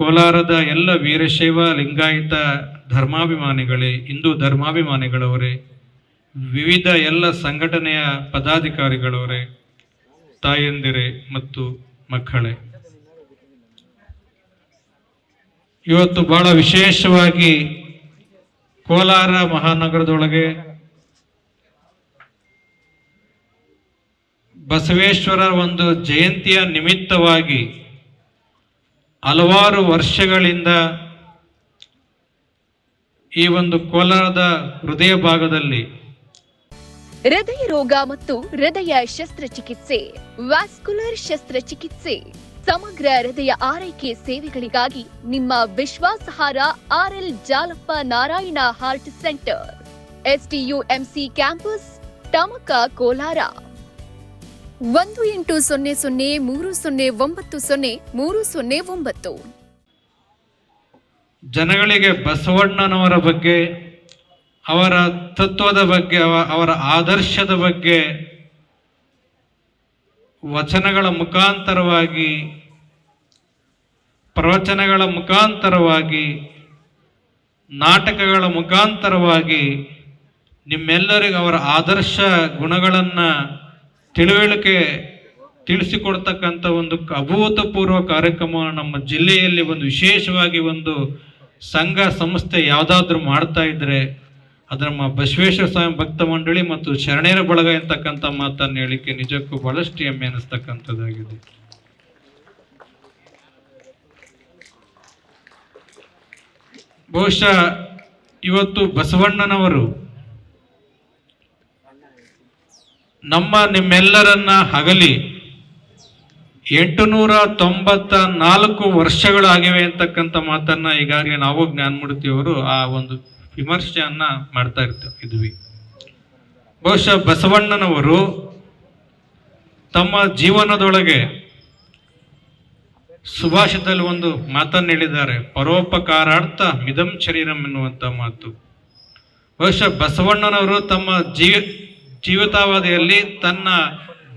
ಕೋಲಾರದ ಎಲ್ಲ ವೀರಶೈವ ಲಿಂಗಾಯತ ಧರ್ಮಾಭಿಮಾನಿಗಳೇ, ಹಿಂದೂ ಧರ್ಮಾಭಿಮಾನಿಗಳವರೇ, ವಿವಿಧ ಎಲ್ಲ ಸಂಘಟನೆಯ ಪದಾಧಿಕಾರಿಗಳವರೇ, ತಾಯಂದಿರೆ ಮತ್ತು ಮಕ್ಕಳೇ. ಇವತ್ತು ಬಹಳ ವಿಶೇಷವಾಗಿ ಕೋಲಾರ ಮಹಾನಗರದೊಳಗೆ ಬಸವೇಶ್ವರ ಒಂದು ಜಯಂತಿಯ ನಿಮಿತ್ತವಾಗಿ ಹಲವಾರು ವರ್ಷಗಳಿಂದ ಈ ಒಂದು ಕೋಲಾರದ ಹೃದಯ ಭಾಗದಲ್ಲಿ ಹೃದಯ ರೋಗ ಮತ್ತು ಹೃದಯ ಶಸ್ತ್ರಚಿಕಿತ್ಸೆ, ವ್ಯಾಸ್ಕುಲರ್ ಶಸ್ತ್ರಚಿಕಿತ್ಸೆ, ಸಮಗ್ರ ಹೃದಯ ಆರೈಕೆ ಸೇವೆಗಳಿಗಾಗಿ ನಿಮ್ಮ ವಿಶ್ವಾಸಹಾರ R L Jalappa Narayana heart centre STUMC campus Tamaka Kolar. ಒಂದು ಎಂಟು ಸೊನ್ನೆ ಸೊನ್ನೆ ಮೂರು ಸೊನ್ನೆ ಒಂಬತ್ತು ಸೊನ್ನೆ ಮೂರು ಸೊನ್ನೆ ಒಂಬತ್ತು. ಜನಗಳಿಗೆ ಬಸವಣ್ಣನವರ ಬಗ್ಗೆ, ಅವರ ತತ್ವದ ಬಗ್ಗೆ ಅವರ ಆದರ್ಶದ ಬಗ್ಗೆ ವಚನಗಳ ಮುಖಾಂತರವಾಗಿ, ಪ್ರವಚನಗಳ ಮುಖಾಂತರವಾಗಿ, ನಾಟಕಗಳ ಮುಖಾಂತರವಾಗಿ ನಿಮ್ಮೆಲ್ಲರಿಗೂ ಅವರ ಆದರ್ಶ ಗುಣಗಳನ್ನು ತಿಳುವಳಿಕೆ ತಿಳಿಸಿಕೊಡ್ತಕ್ಕಂಥ ಒಂದು ಅಭೂತಪೂರ್ವ ಕಾರ್ಯಕ್ರಮ ನಮ್ಮ ಜಿಲ್ಲೆಯಲ್ಲಿ ಒಂದು ವಿಶೇಷವಾಗಿ ಒಂದು ಸಂಘ, ಸಂಸ್ಥೆ ಯಾವುದಾದ್ರೂ ಮಾಡ್ತಾ ಇದ್ರೆ ಅದು ನಮ್ಮ ಬಸವೇಶ್ವರ ಸ್ವಾಮಿ ಭಕ್ತ ಮಂಡಳಿ ಮತ್ತು ಶರಣೇರ ಬಳಗ ಎಂತಕ್ಕಂಥ ಮಾತನ್ನು ಹೇಳಿಕೆ ನಿಜಕ್ಕೂ ಬಹಳಷ್ಟು ಹೆಮ್ಮೆ ಅನಿಸ್ತಕ್ಕಂಥದ್ದಾಗಿದೆ. ಬಹುಶಃ ಇವತ್ತು ಬಸವಣ್ಣನವರು ನಮ್ಮ ನಿಮ್ಮೆಲ್ಲರನ್ನ ಹಗಲಿ ಎಂಟುನೂರ ತೊಂಬತ್ತ ನಾಲ್ಕು ವರ್ಷಗಳಾಗಿವೆ ಅಂತಕ್ಕಂಥ ಮಾತನ್ನ ಈಗಾಗಲೇ ನಾವು ಜ್ಞಾನಮೂರ್ತಿಯವರು ಆ ಒಂದು ವಿಮರ್ಶೆಯನ್ನ ಮಾಡ್ತಾ ಇರ್ತ ಇದ್ವಿ. ಬಹುಶಃ ಬಸವಣ್ಣನವರು ತಮ್ಮ ಜೀವನದೊಳಗೆ ಸುಭಾಷಿತದಲ್ಲಿ ಒಂದು ಮಾತನ್ನು ಹೇಳಿದ್ದಾರೆ, ಪರೋಪಕಾರಾರ್ಥ ಮಿದಂ ಶರೀರಂ ಎನ್ನುವಂಥ ಮಾತು. ಬಹುಶಃ ಬಸವಣ್ಣನವರು ತಮ್ಮ ಜೀವ ಜೀವಿತಾವಧಿಯಲ್ಲಿ ತನ್ನ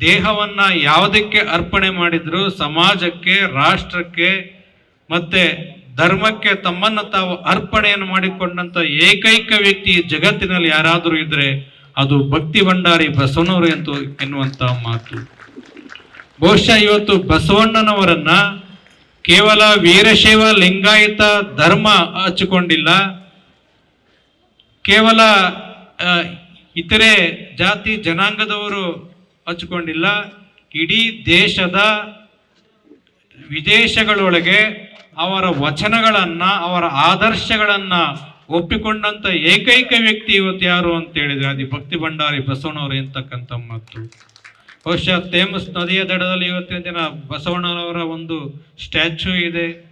ದೇಹವನ್ನ ಯಾವುದಕ್ಕೆ ಅರ್ಪಣೆ ಮಾಡಿದ್ರು? ಸಮಾಜಕ್ಕೆ, ರಾಷ್ಟ್ರಕ್ಕೆ, ಮತ್ತೆ ಧರ್ಮಕ್ಕೆ ತಮ್ಮನ್ನು ತಾವು ಅರ್ಪಣೆಯನ್ನು ಮಾಡಿಕೊಂಡಂತ ಏಕೈಕ ವ್ಯಕ್ತಿ ಜಗತ್ತಿನಲ್ಲಿ ಯಾರಾದರೂ ಇದ್ರೆ ಅದು ಭಕ್ತಿ ಭಂಡಾರಿ ಬಸವನವರು ಎಂದು ಎನ್ನುವಂತ ಮಾತು. ಬಹುಶಃ ಇವತ್ತು ಬಸವಣ್ಣನವರನ್ನ ಕೇವಲ ವೀರಶೈವ ಲಿಂಗಾಯತ ಧರ್ಮ ಹಚ್ಚಿಕೊಂಡಿಲ್ಲ. ಕೇವಲ ಇತರೆ ಜಾತಿ ಜನಾಂಗದವರು ಹಚ್ಚಿಕೊಂಡಿಲ್ಲ ಇಡೀ ದೇಶದ ವಿದೇಶಗಳೊಳಗೆ ಅವರ ವಚನಗಳನ್ನು, ಅವರ ಆದರ್ಶಗಳನ್ನು ಒಪ್ಪಿಕೊಂಡಂತ ಏಕೈಕ ವ್ಯಕ್ತಿ ಇವತ್ತು ಯಾರು ಅಂತ ಹೇಳಿದ್ರೆ ಅದು ಭಕ್ತಿ ಭಂಡಾರಿ ಬಸವಣ್ಣವರು ಎಂತಕ್ಕಂಥ ಮಾತು. ಬಹುಶಃ ತೇಮಸ್ ನದಿಯ ದಡದಲ್ಲಿ ಇವತ್ತಿನ ದಿನ ಬಸವಣ್ಣನವರ ಒಂದು ಸ್ಟ್ಯಾಚ್ಯೂ ಇದೆ.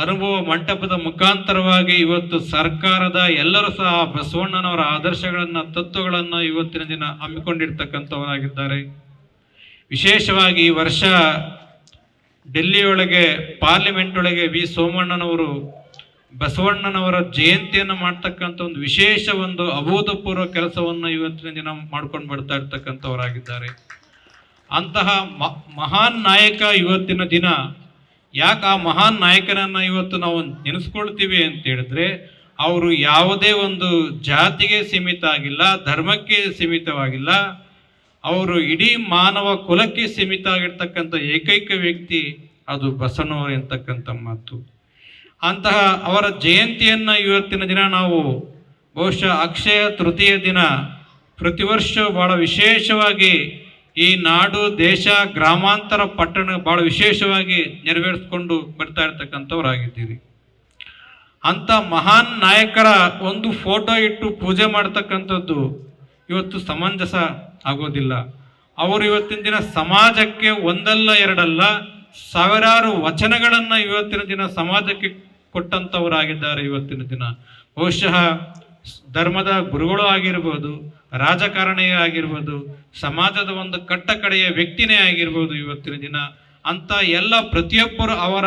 ಅನುಭವ ಮಂಟಪದ ಮುಖಾಂತರವಾಗಿ ಇವತ್ತು ಸರ್ಕಾರದ ಎಲ್ಲರೂ ಸಹ ಬಸವಣ್ಣನವರ ಆದರ್ಶಗಳನ್ನು, ತತ್ವಗಳನ್ನು ಇವತ್ತಿನ ದಿನ ಹಮ್ಮಿಕೊಂಡಿರ್ತಕ್ಕಂಥವರಾಗಿದ್ದಾರೆ. ವಿಶೇಷವಾಗಿ ಈ ವರ್ಷ ಡೆಲ್ಲಿಯೊಳಗೆ ಪಾರ್ಲಿಮೆಂಟ್ ಒಳಗೆ ವಿ ಸೋಮಣ್ಣನವರು ಬಸವಣ್ಣನವರ ಜಯಂತಿಯನ್ನು ಮಾಡ್ತಕ್ಕಂಥ ಒಂದು ವಿಶೇಷ ಒಂದು ಅಭೂತಪೂರ್ವ ಕೆಲಸವನ್ನು ಇವತ್ತಿನ ದಿನ ಮಾಡ್ಕೊಂಡು ಬರ್ತಾ ಇರ್ತಕ್ಕಂಥವರಾಗಿದ್ದಾರೆ. ಅಂತಹ ಮಹಾನ್ ನಾಯಕ ಇವತ್ತಿನ ದಿನ ಯಾಕೆ ಆ ಮಹಾನ್ ನಾಯಕರನ್ನು ಇವತ್ತು ನಾವು ನೆನೆಸ್ಕೊಳ್ತೀವಿ ಅಂತ ಹೇಳಿದ್ರೆ, ಅವರು ಯಾವುದೇ ಒಂದು ಜಾತಿಗೆ ಸೀಮಿತ ಆಗಿಲ್ಲ, ಧರ್ಮಕ್ಕೆ ಸೀಮಿತವಾಗಿಲ್ಲ, ಅವರು ಇಡೀ ಮಾನವ ಕುಲಕ್ಕೆ ಸೀಮಿತ ಆಗಿರ್ತಕ್ಕಂಥ ಏಕೈಕ ವ್ಯಕ್ತಿ ಅದು ಬಸವನವರು ಎಂತಕ್ಕಂಥ ಮಾತು. ಅಂತಹ ಅವರ ಜಯಂತಿಯನ್ನ ಇವತ್ತಿನ ದಿನ ನಾವು ಬಹುಶಃ ಅಕ್ಷಯ ತೃತೀಯ ದಿನ ಪ್ರತಿ ವರ್ಷ ಬಹಳ ವಿಶೇಷವಾಗಿ ಈ ನಾಡು, ದೇಶ, ಗ್ರಾಮಾಂತರ ಪಟ್ಟಣ ಬಹಳ ವಿಶೇಷವಾಗಿ ನೆರವೇರಿಸ್ಕೊಂಡು ಬರ್ತಾ ಇರ್ತಕ್ಕಂಥವ್ರಾಗಿದ್ದೀರಿ. ಅಂಥ ಮಹಾನ್ ನಾಯಕರ ಒಂದು ಫೋಟೋ ಇಟ್ಟು ಪೂಜೆ ಮಾಡ್ತಕ್ಕಂಥದ್ದು ಇವತ್ತು ಸಮಂಜಸ ಆಗೋದಿಲ್ಲ. ಅವರು ಇವತ್ತಿನ ದಿನ ಸಮಾಜಕ್ಕೆ ಒಂದಲ್ಲ ಎರಡಲ್ಲ, ಸಾವಿರಾರು ವಚನಗಳನ್ನು ಇವತ್ತಿನ ದಿನ ಸಮಾಜಕ್ಕೆ ಕೊಟ್ಟಂತವರಾಗಿದ್ದಾರೆ ಇವತ್ತಿನ ದಿನ. ಬಹುಶಃ ಧರ್ಮದ ಗುರುಗಳು ಆಗಿರ್ಬೋದು ರಾಜಕಾರಣಿಯೇ ಆಗಿರ್ಬೋದು, ಸಮಾಜದ ಒಂದು ಕಟ್ಟ ಕಡೆಯ ವ್ಯಕ್ತಿನೇ ಆಗಿರ್ಬೋದು ಇವತ್ತಿನ ದಿನ. ಅಂತ ಎಲ್ಲ ಪ್ರತಿಯೊಬ್ಬರು ಅವರ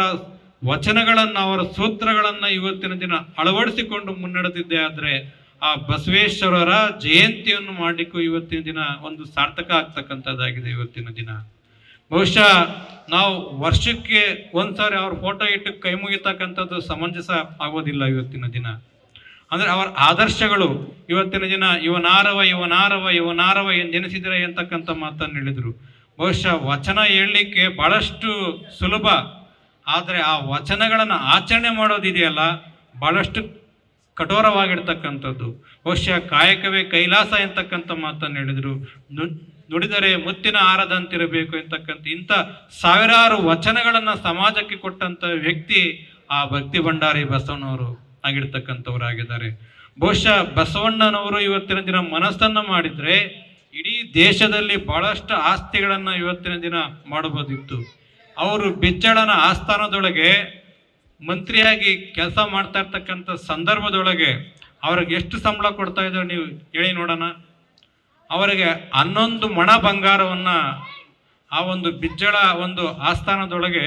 ವಚನಗಳನ್ನು, ಅವರ ಸೂತ್ರಗಳನ್ನು ಇವತ್ತಿನ ದಿನ ಅಳವಡಿಸಿಕೊಂಡು ಮುನ್ನಡೆದಿದ್ದೆ ಆದರೆ, ಆ ಬಸವೇಶ್ವರರ ಜಯಂತಿಯನ್ನು ಮಾಡಲಿಕ್ಕೂ ಇವತ್ತಿನ ದಿನ ಒಂದು ಸಾರ್ಥಕ ಆಗ್ತಕ್ಕಂಥದ್ದಾಗಿದೆ ಇವತ್ತಿನ ದಿನ. ಬಹುಶಃ ನಾವು ವರ್ಷಕ್ಕೆ ಒಂದ್ಸಾರಿ ಅವ್ರ ಫೋಟೋ ಇಟ್ಟು ಕೈ ಮುಗಿತಕ್ಕಂಥದ್ದು ಸಮಂಜಸ ಆಗೋದಿಲ್ಲ ಇವತ್ತಿನ ದಿನ. ಅಂದ್ರೆ ಅವರ ಆದರ್ಶಗಳು ಇವತ್ತಿನ ದಿನ ಇವನಾರವ ಇವನಾರವ ಇವನಾರವ ಜನಿಸಿದರೆ ಅಂತಕ್ಕಂಥ ಮಾತನ್ನು ಹೇಳಿದರು. ಬಹುಶಃ ವಚನ ಹೇಳಲಿಕ್ಕೆ ಭಾಳಷ್ಟು ಸುಲಭ. ಆದರೆ ಆ ವಚನಗಳನ್ನು ಆಚರಣೆ ಮಾಡೋದಿದೆಯಲ್ಲ ಭಾಳಷ್ಟು ಕಠೋರವಾಗಿರ್ತಕ್ಕಂಥದ್ದು. ಬಹುಶಃ ಕಾಯಕವೇ ಕೈಲಾಸ ಎಂತಕ್ಕಂಥ ಮಾತನ್ನು ಹೇಳಿದರು. ನುಡಿದರೆ ಮುತ್ತಿನ ಆರದಂತಿರಬೇಕು ಎಂತಕ್ಕಂಥ ಇಂಥ ಸಾವಿರಾರು ವಚನಗಳನ್ನು ಸಮಾಜಕ್ಕೆ ಕೊಟ್ಟಂಥ ವ್ಯಕ್ತಿ ಆ ಭಕ್ತಿ ಭಂಡಾರಿ ಬಸವಣ್ಣವರು ಆಗಿರ್ತಕ್ಕಂಥವರಾಗಿದ್ದಾರೆ. ಬಹುಶಃ ಬಸವಣ್ಣನವರು ಇವತ್ತಿನ ದಿನ ಮನಸ್ಸನ್ನು ಮಾಡಿದ್ರೆ ಇಡೀ ದೇಶದಲ್ಲಿ ಬಹಳಷ್ಟು ಆಸ್ತಿಗಳನ್ನು ಇವತ್ತಿನ ದಿನ ಮಾಡಬಹುದಿತ್ತು. ಅವರು ಬಿಚ್ಚಳನ ಆಸ್ಥಾನದೊಳಗೆ ಮಂತ್ರಿಯಾಗಿ ಕೆಲಸ ಮಾಡ್ತಾ ಇರ್ತಕ್ಕಂಥ ಸಂದರ್ಭದೊಳಗೆ ಅವ್ರಿಗೆ ಎಷ್ಟು ಸಂಬಳ ಕೊಡ್ತಾ ಇದ್ದಾರೆ ನೀವು ಹೇಳಿ ನೋಡೋಣ. ಅವರಿಗೆ ಹನ್ನೊಂದು ಮಣ ಬಂಗಾರವನ್ನ ಆ ಒಂದು ಬಿಜ್ಜಳ ಒಂದು ಆಸ್ಥಾನದೊಳಗೆ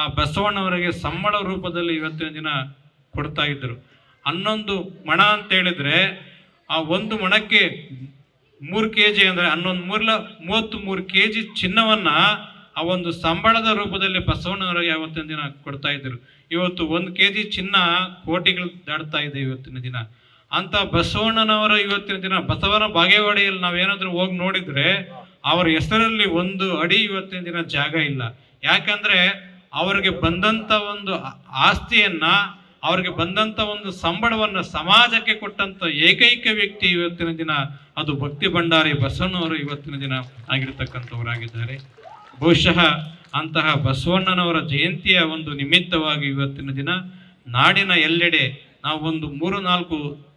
ಆ ಬಸವಣ್ಣವರಿಗೆ ಸಂಬಳ ರೂಪದಲ್ಲಿ ಇವತ್ತಿನ ದಿನ ಕೊಡ್ತಾ ಇದ್ದರು. ಹನ್ನೊಂದು ಮಣ ಅಂತ ಹೇಳಿದ್ರೆ ಆ ಒಂದು ಮಣಕ್ಕೆ ಮೂರು ಕೆ ಜಿ ಅಂದರೆ ಹನ್ನೊಂದು ಮೂರ್ಲ ಮೂವತ್ತು ಮೂರು ಕೆ ಜಿ ಚಿನ್ನವನ್ನ ಆ ಒಂದು ಸಂಬಳದ ರೂಪದಲ್ಲಿ ಬಸವಣ್ಣನವರಿಗೆ ಯಾವತ್ತಿನ ದಿನ ಕೊಡ್ತಾ ಇದ್ದರು. ಇವತ್ತು ಒಂದು ಕೆ ಜಿ ಚಿನ್ನ ಕೋಟಿಗಳು ದಾಡ್ತಾ ಇದೆ ಇವತ್ತಿನ ದಿನ. ಅಂತ ಬಸವಣ್ಣನವರ ಇವತ್ತಿನ ದಿನ, ಬಸವನ ಬಾಗೇವಾಡಿಯಲ್ಲಿ ನಾವೇನಾದರೂ ಹೋಗಿ ನೋಡಿದ್ರೆ ಅವರ ಹೆಸರಲ್ಲಿ ಒಂದು ಅಡಿ ಇವತ್ತಿನ ದಿನ ಜಾಗ ಇಲ್ಲ. ಯಾಕಂದ್ರೆ ಅವರಿಗೆ ಬಂದಂತ ಒಂದು ಆಸ್ತಿಯನ್ನ ಅವ್ರಿಗೆ ಬಂದಂತ ಒಂದು ಸಂಬಳವನ್ನು ಸಮಾಜಕ್ಕೆ ಕೊಟ್ಟಂತ ಏಕೈಕ ವ್ಯಕ್ತಿ ಇವತ್ತಿನ ದಿನ, ಅದು ಭಕ್ತಿ ಭಂಡಾರಿ ಬಸವಣ್ಣವರು ಇವತ್ತಿನ ದಿನ ಆಗಿರ್ತಕ್ಕಂಥವರಾಗಿದ್ದಾರೆ. ಬಹುಶಃ ಅಂತಹ ಬಸವಣ್ಣನವರ ಜಯಂತಿಯ ಒಂದು ನಿಮಿತ್ತವಾಗಿ ಇವತ್ತಿನ ದಿನ ನಾಡಿನ ಎಲ್ಲೆಡೆ ನಾವು ಒಂದು ಮೂರು, ನಾಲ್ಕು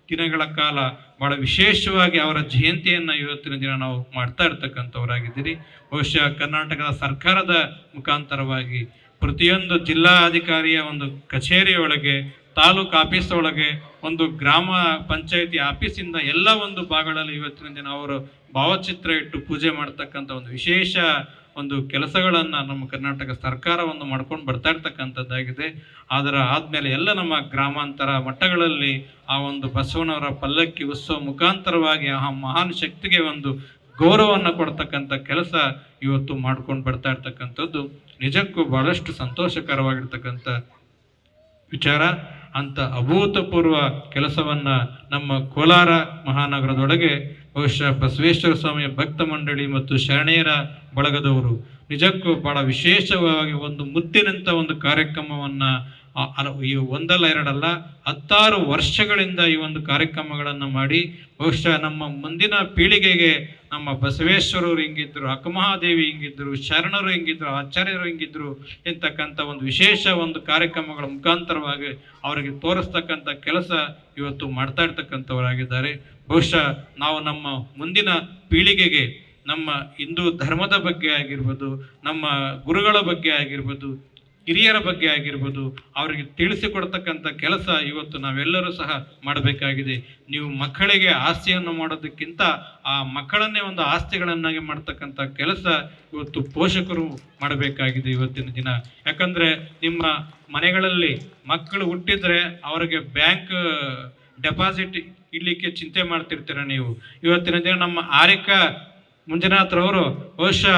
ದಿನಗಳ ಕಾಲ ಬಹಳ ವಿಶೇಷವಾಗಿ ಅವರ ಜಯಂತಿಯನ್ನ ಇವತ್ತಿನ ದಿನ ನಾವು ಮಾಡ್ತಾ ಇರ್ತಕ್ಕಂಥವರಾಗಿದ್ದೀರಿ. ಬಹುಶಃ ಕರ್ನಾಟಕದ ಸರ್ಕಾರದ ಮುಖಾಂತರವಾಗಿ ಪ್ರತಿಯೊಂದು ಜಿಲ್ಲಾಧಿಕಾರಿಯ ಒಂದು ಕಚೇರಿಯೊಳಗೆ, ತಾಲೂಕು ಆಫೀಸ್ ಒಳಗೆ ಒಂದು ಗ್ರಾಮ ಪಂಚಾಯತಿ ಆಫೀಸಿಂದ ಎಲ್ಲ ಒಂದು ಭಾಗಗಳಲ್ಲಿ ಇವತ್ತಿನ ದಿನ ಅವರು ಭಾವಚಿತ್ರ ಇಟ್ಟು ಪೂಜೆ ಮಾಡ್ತಕ್ಕಂಥ ಒಂದು ವಿಶೇಷ ಒಂದು ಕೆಲಸಗಳನ್ನು ನಮ್ಮ ಕರ್ನಾಟಕ ಸರ್ಕಾರ ಒಂದು ಮಾಡ್ಕೊಂಡು ಬರ್ತಾ ಇರ್ತಕ್ಕಂಥದ್ದಾಗಿದೆ. ಅದರ ಆದ್ಮೇಲೆ ಎಲ್ಲ ನಮ್ಮ ಗ್ರಾಮಾಂತರ ಮಟ್ಟಗಳಲ್ಲಿ ಆ ಒಂದು ಬಸವನವರ ಪಲ್ಲಕ್ಕಿ ಉತ್ಸವ ಮುಖಾಂತರವಾಗಿ ಆ ಮಹಾನ್ ಶಕ್ತಿಗೆ ಒಂದು ಗೌರವವನ್ನು ಕೊಡ್ತಕ್ಕಂಥ ಕೆಲಸ ಇವತ್ತು ಮಾಡ್ಕೊಂಡು ಬರ್ತಾ ಇರ್ತಕ್ಕಂಥದ್ದು. ನಿಜಕ್ಕೂ ಬಹಳಷ್ಟು ಸಂತೋಷಕರವಾಗಿರ್ತಕ್ಕಂಥ ವಿಚಾರ. ಅಂತ ಅಭೂತಪೂರ್ವ ಕೆಲಸವನ್ನ ನಮ್ಮ ಕೋಲಾರ ಮಹಾನಗರದೊಳಗೆ ಬಹುಶಃ ಬಸವೇಶ್ವರ ಸ್ವಾಮಿಯ ಭಕ್ತ ಮಂಡಳಿ ಮತ್ತು ಶರಣೆಯರ ಬಳಗದವರು ನಿಜಕ್ಕೂ ಬಹಳ ವಿಶೇಷವಾಗಿ ಒಂದು ಮುತ್ತಿನಂಥ ಒಂದು ಕಾರ್ಯಕ್ರಮವನ್ನ ಈ ಒಂದಲ್ಲ ಎರಡಲ್ಲ, ಹತ್ತಾರು ವರ್ಷಗಳಿಂದ ಈ ಒಂದು ಕಾರ್ಯಕ್ರಮಗಳನ್ನು ಮಾಡಿ ಬಹುಶಃ ನಮ್ಮ ಮುಂದಿನ ಪೀಳಿಗೆಗೆ ನಮ್ಮ ಬಸವೇಶ್ವರರು ಹಿಂಗಿದ್ರು ಅಕ್ಕಮಹಾದೇವಿ ಹಿಂಗಿದ್ರು, ಶರಣರು ಹಿಂಗಿದ್ರು, ಆಚಾರ್ಯರು ಹಿಂಗಿದ್ರು ಎಂತಕ್ಕಂಥ ಒಂದು ವಿಶೇಷ ಒಂದು ಕಾರ್ಯಕ್ರಮಗಳ ಮುಖಾಂತರವಾಗಿ ಅವರಿಗೆ ತೋರಿಸ್ತಕ್ಕಂಥ ಕೆಲಸ ಇವತ್ತು ಮಾಡ್ತಾ ಇರ್ತಕ್ಕಂಥವರಾಗಿದ್ದಾರೆ. ಬಹುಶಃ ನಾವು ನಮ್ಮ ಮುಂದಿನ ಪೀಳಿಗೆಗೆ, ನಮ್ಮ ಹಿಂದೂ ಧರ್ಮದ ಬಗ್ಗೆ ಆಗಿರ್ಬೋದು, ನಮ್ಮ ಗುರುಗಳ ಬಗ್ಗೆ ಆಗಿರ್ಬೋದು ಹಿರಿಯರ ಬಗ್ಗೆ ಆಗಿರ್ಬೋದು, ಅವರಿಗೆ ತಿಳಿಸಿಕೊಡ್ತಕ್ಕಂಥ ಕೆಲಸ ಇವತ್ತು ನಾವೆಲ್ಲರೂ ಸಹ ಮಾಡಬೇಕಾಗಿದೆ. ನೀವು ಮಕ್ಕಳಿಗೆ ಆಸ್ತಿಯನ್ನು ಮಾಡೋದಕ್ಕಿಂತ ಆ ಮಕ್ಕಳನ್ನೇ ಒಂದು ಆಸ್ತಿಗಳನ್ನಾಗಿ ಮಾಡ್ತಕ್ಕಂಥ ಕೆಲಸ ಇವತ್ತು ಪೋಷಕರು ಮಾಡಬೇಕಾಗಿದೆ ಇವತ್ತಿನ ದಿನ. ಯಾಕಂದರೆ ನಿಮ್ಮ ಮನೆಗಳಲ್ಲಿ ಮಕ್ಕಳು ಹುಟ್ಟಿದ್ರೆ ಅವರಿಗೆ ಬ್ಯಾಂಕ್ ಡೆಪಾಸಿಟ್ ಇಡಲಿಕ್ಕೆ ಚಿಂತೆ ಮಾಡ್ತಿರ್ತೀರ ನೀವು. ಇವತ್ತಿನ ದಿನ ನಮ್ಮ ಆರ್ಯಕ ಮಂಜುನಾಥ್ರವರು ಬಹುಶಃ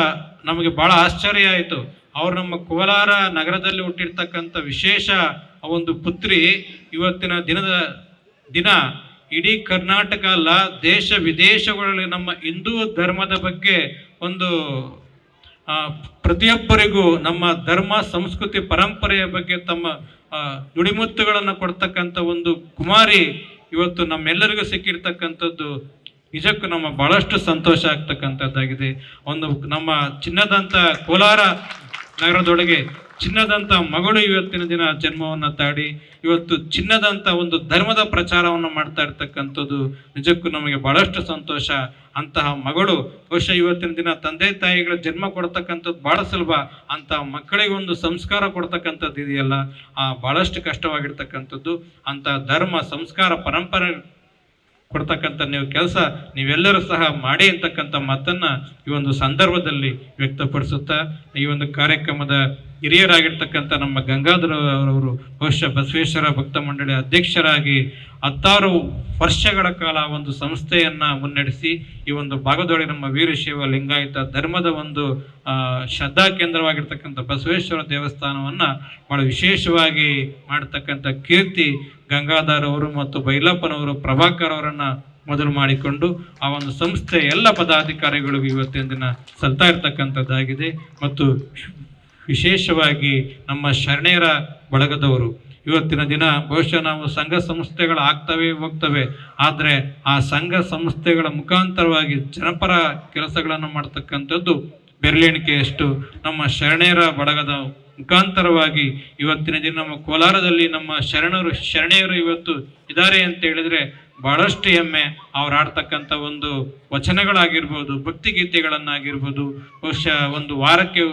ನಮಗೆ ಭಾಳ ಆಶ್ಚರ್ಯ ಆಯಿತು. ಅವ್ರು ನಮ್ಮ ಕೋಲಾರ ನಗರದಲ್ಲಿ ಹುಟ್ಟಿರ್ತಕ್ಕಂಥ ವಿಶೇಷ ಒಂದು ಪುತ್ರಿ ಇವತ್ತಿನ ದಿನದ ದಿನ ಇಡೀ ಕರ್ನಾಟಕ ಅಲ್ಲ ದೇಶ, ವಿದೇಶಗಳಲ್ಲಿ ನಮ್ಮ ಹಿಂದೂ ಧರ್ಮದ ಬಗ್ಗೆ ಒಂದು ಪ್ರತಿಯೊಬ್ಬರಿಗೂ ನಮ್ಮ ಧರ್ಮ, ಸಂಸ್ಕೃತಿ, ಪರಂಪರೆಯ ಬಗ್ಗೆ ತಮ್ಮ ನುಡಿಮುತ್ತುಗಳನ್ನು ಕೊಡ್ತಕ್ಕಂಥ ಒಂದು ಕುಮಾರಿ ಇವತ್ತು ನಮ್ಮೆಲ್ಲರಿಗೂ ಸಿಕ್ಕಿರ್ತಕ್ಕಂಥದ್ದು ನಿಜಕ್ಕೂ ನಮ್ಮ ಬಹಳಷ್ಟು ಸಂತೋಷ ಆಗ್ತಕ್ಕಂಥದ್ದಾಗಿದೆ. ಒಂದು ನಮ್ಮ ಚಿನ್ನದಂಥ ಕೋಲಾರ ನಗರದೊಳಗೆ ಚಿನ್ನದಂತ ಮಗಳು ಇವತ್ತಿನ ದಿನ ಜನ್ಮವನ್ನ ತಾಡಿ, ಇವತ್ತು ಚಿನ್ನದಂತ ಒಂದು ಧರ್ಮದ ಪ್ರಚಾರವನ್ನು ಮಾಡ್ತಾ ಇರ್ತಕ್ಕಂಥದ್ದು ನಿಜಕ್ಕೂ ನಮಗೆ ಬಹಳಷ್ಟು ಸಂತೋಷ. ಅಂತಹ ಮಗಳು ಬಹುಶಃ ಇವತ್ತಿನ ದಿನ ತಂದೆ ತಾಯಿಗಳ ಜನ್ಮ ಕೊಡ್ತಕ್ಕಂಥದ್ದು ಬಹಳ ಸುಲಭ. ಅಂತಹ ಮಕ್ಕಳಿಗೆ ಒಂದು ಸಂಸ್ಕಾರ ಕೊಡ್ತಕ್ಕಂಥದ್ದು ಇದೆಯಲ್ಲ? ಆ ಬಹಳಷ್ಟು ಕಷ್ಟವಾಗಿರ್ತಕ್ಕಂಥದ್ದು. ಅಂತಹ ಧರ್ಮ, ಸಂಸ್ಕಾರ, ಪರಂಪರೆ ಕೊಡ್ತಕ್ಕಂಥ ನೀವು ಕೆಲಸ ನೀವೆಲ್ಲರೂ ಸಹ ಮಾಡಿ ಅಂತಕ್ಕಂಥ ಮಾತನ್ನ ಈ ಒಂದು ಸಂದರ್ಭದಲ್ಲಿ ವ್ಯಕ್ತಪಡಿಸುತ್ತಾ, ಈ ಒಂದು ಕಾರ್ಯಕ್ರಮದ ಹಿರಿಯರಾಗಿರ್ತಕ್ಕಂಥ ನಮ್ಮ ಗಂಗಾಧರ ಅವರವರು ಬಹುಶಃ ಬಸವೇಶ್ವರ ಭಕ್ತ ಮಂಡಳಿ ಅಧ್ಯಕ್ಷರಾಗಿ ಹತ್ತಾರು ವರ್ಷಗಳ ಕಾಲ ಒಂದು ಸಂಸ್ಥೆಯನ್ನ ಮುನ್ನಡೆಸಿ ಈ ಒಂದು ಭಾಗದೊಳಗೆ ನಮ್ಮ ವೀರಶೈವ ಲಿಂಗಾಯತ ಧರ್ಮದ ಒಂದು ಶ್ರದ್ಧಾ ಕೇಂದ್ರವಾಗಿರ್ತಕ್ಕಂಥ ಬಸವೇಶ್ವರ ದೇವಸ್ಥಾನವನ್ನ ಬಹಳ ವಿಶೇಷವಾಗಿ ಮಾಡತಕ್ಕಂಥ ಕೀರ್ತಿ ಗಂಗಾಧರ್ ಅವರು ಮತ್ತು ಬೈಲಪ್ಪನವರು ಪ್ರಭಾಕರ್ ಅವರನ್ನ ಮೊದಲು ಮಾಡಿಕೊಂಡು ಆ ಒಂದು ಸಂಸ್ಥೆ ಎಲ್ಲ ಪದಾಧಿಕಾರಿಗಳಿಗೂ ಇವತ್ತಿನ ದಿನ ಸಲ್ತಾ ಇರ್ತಕ್ಕಂಥದ್ದಾಗಿದೆ. ಮತ್ತು ವಿಶೇಷವಾಗಿ ನಮ್ಮ ಶರಣೆಯರ ಬಳಗದವರು. ಇವತ್ತಿನ ದಿನ ಬಹುಶಃ ನಾವು ಸಂಘ ಸಂಸ್ಥೆಗಳು ಆಗ್ತವೆ, ಹೋಗ್ತವೆ. ಆದರೆ ಆ ಸಂಘ ಸಂಸ್ಥೆಗಳ ಮುಖಾಂತರವಾಗಿ ಜನಪರ ಕೆಲಸಗಳನ್ನು ಮಾಡ್ತಕ್ಕಂಥದ್ದು ಬೆರಳೆಣಿಕೆಯಷ್ಟು ನಮ್ಮ ಶರಣೆಯರ ಬಳಗದ ಮುಖಾಂತರವಾಗಿ ಇವತ್ತಿನ ದಿನ ನಮ್ಮ ಕೋಲಾರದಲ್ಲಿ ನಮ್ಮ ಶರಣರು, ಶರಣೆಯರು ಇವತ್ತು ಇದ್ದಾರೆ ಅಂತ ಹೇಳಿದ್ರೆ ಬಹಳಷ್ಟು ಹೆಮ್ಮೆ ಅವ್ರು ಆಡ್ತಕ್ಕಂಥ ಒಂದು ವಚನಗಳಾಗಿರ್ಬೋದು, ಭಕ್ತಿಗೀತೆಗಳನ್ನಾಗಿರ್ಬೋದು. ಬಹುಶಃ ಒಂದು ವಾರಕ್ಕೆ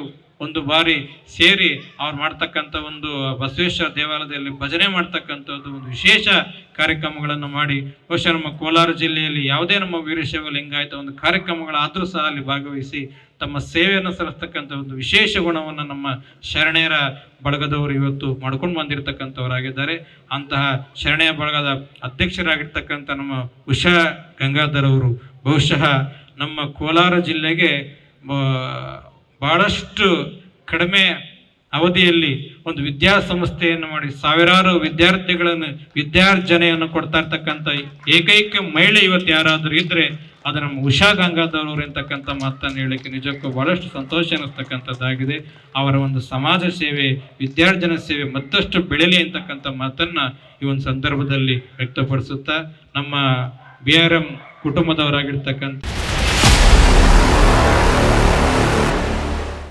ಒಂದು ಬಾರಿ ಸೇರಿ ಅವ್ರು ಮಾಡ್ತಕ್ಕಂಥ ಒಂದು ಬಸವೇಶ್ವರ ದೇವಾಲಯದಲ್ಲಿ ಭಜನೆ ಮಾಡ್ತಕ್ಕಂಥದ್ದು ಒಂದು ವಿಶೇಷ ಕಾರ್ಯಕ್ರಮಗಳನ್ನು ಮಾಡಿ, ಬಹುಶಃ ನಮ್ಮ ಕೋಲಾರ ಜಿಲ್ಲೆಯಲ್ಲಿ ಯಾವುದೇ ನಮ್ಮ ವೀರಶೈವ ಲಿಂಗಾಯತ ಒಂದು ಕಾರ್ಯಕ್ರಮಗಳಾದರೂ ಸಹ ಅಲ್ಲಿ ಭಾಗವಹಿಸಿ ತಮ್ಮ ಸೇವೆಯನ್ನು ಸಲ್ಲಿಸ್ತಕ್ಕಂಥ ಒಂದು ವಿಶೇಷ ಗುಣವನ್ನು ನಮ್ಮ ಶರಣೆಯರ ಬಳಗದವರು ಇವತ್ತು ಮಾಡ್ಕೊಂಡು ಬಂದಿರತಕ್ಕಂಥವರಾಗಿದ್ದಾರೆ. ಅಂತಹ ಶರಣೆಯ ಬಳಗದ ಅಧ್ಯಕ್ಷರಾಗಿರ್ತಕ್ಕಂಥ ನಮ್ಮ ಉಷಾ ಗಂಗಾಧರ್ ಅವರು ಬಹುಶಃ ನಮ್ಮ ಕೋಲಾರ ಜಿಲ್ಲೆಗೆ ಬಹಳಷ್ಟು ಕಡಿಮೆ ಅವಧಿಯಲ್ಲಿ ಒಂದು ವಿದ್ಯಾಸಂಸ್ಥೆಯನ್ನು ಮಾಡಿ ಸಾವಿರಾರು ವಿದ್ಯಾರ್ಥಿಗಳನ್ನು, ವಿದ್ಯಾರ್ಜನೆಯನ್ನು ಕೊಡ್ತಾ ಇರ್ತಕ್ಕಂಥ ಏಕೈಕ ಮಹಿಳೆ ಇವತ್ತು ಯಾರಾದರೂ ಇದ್ದರೆ ಅದು ನಮ್ಮ ಉಷಾ ಗಂಗಾಧರ್ ಅವರು ಅಂತಕ್ಕಂಥ ಮಾತನ್ನು ಹೇಳಲಿಕ್ಕೆ ನಿಜಕ್ಕೂ ಭಾಳಷ್ಟು ಸಂತೋಷ ಅನ್ನಿಸ್ತಕ್ಕಂಥದ್ದಾಗಿದೆ. ಅವರ ಒಂದು ಸಮಾಜ ಸೇವೆ, ವಿದ್ಯಾರ್ಜನ ಸೇವೆ ಮತ್ತಷ್ಟು ಬೆಳೆಯಲಿ ಅಂತಕ್ಕಂಥ ಮಾತನ್ನು ಈ ಒಂದು ಸಂದರ್ಭದಲ್ಲಿ ವ್ಯಕ್ತಪಡಿಸುತ್ತಾ ನಮ್ಮ ಬಿ ಆರ್ ಎಂ ಕುಟುಂಬದವರಾಗಿರ್ತಕ್ಕಂಥ